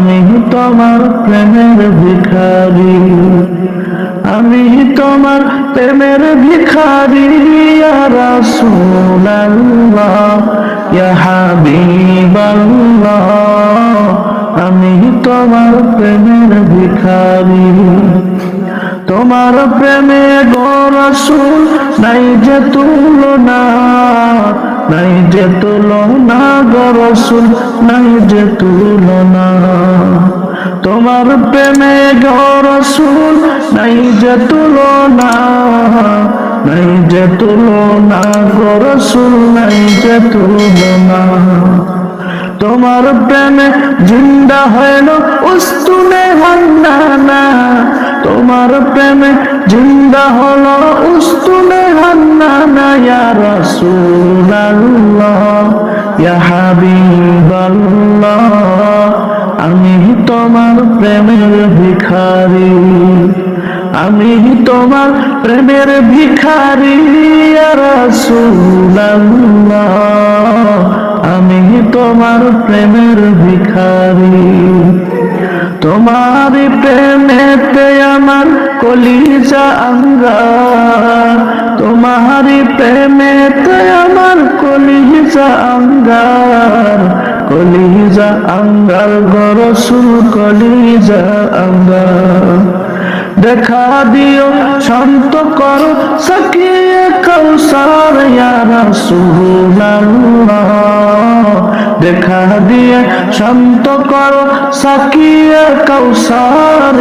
আমি তোমার প্রেমের ভিখারি। আমি তোমার প্রেমের ভিখারি হাবিবাল্লাহ। আমি তোমার প্রেমের ভিখারি। তোমার প্রেমে গো রাসূল নাই যে তুলনা। নাই যে তুলনা গো রাসূল, নাই যে তুলনা। তোমার প্রেমে গো রাসূল, নাই যে তুলনা। নাই যে তুলনা গো রাসূল, নাই যে তুলনা। তোমার প্রেমে জিন্দা হইল উস্তুনে হান্নানা তোমার প্রেমে জিন্দা হলো, উস্তুনে আমি তোমার প্রেমের ভিখারি আমি তোমার প্রেমের ভিখারি। তোমার প্রেমেতে আমার কলিজা আঙ্গার। তোমার প্রেমেতে আমার কলিজা আঙ্গার। কলিজা আঙ্গার গরসুল কলিজা আঙ্গার। দেখা দিও, শান্ত করো সকিয়ে কৌসার দেখা দিয়ে শান্ত করো সাকিয়ে কৌসার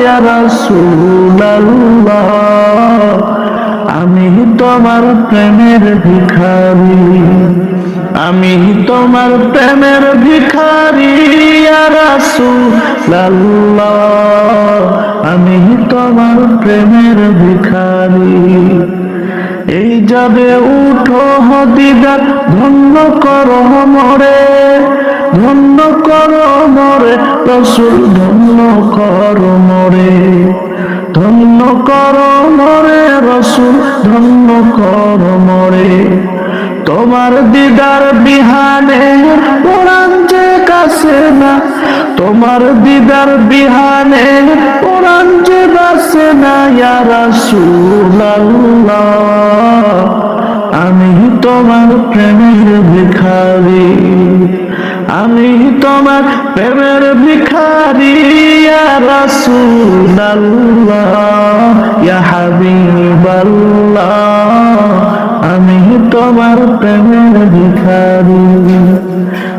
আমি তোমার প্রেমের ভিখারি, আমি তোমার প্রেমের ভিখারি ইয়া রাসূলুল্লাহ আমি তোমার প্রেমের ভিখারি। এই যাবে উঠো হদিদার, ধন্য করো মরে, ধন্য করো মরে, রসুল ধন্য করো মরে, ধন্য করো মরে, রসুল ধন্য করো মরে। তোমার দিদার বিহানে, কোরআন যে কাছে না তোমার দিদার বিহানে কোরআন যে বাসে না আমি তোমার প্রেমের ভিখারি, আমি তোমার প্রেমের ভিখারি হাবিবাল্লাহ। আমি তোমার প্রেমের ভিখারি।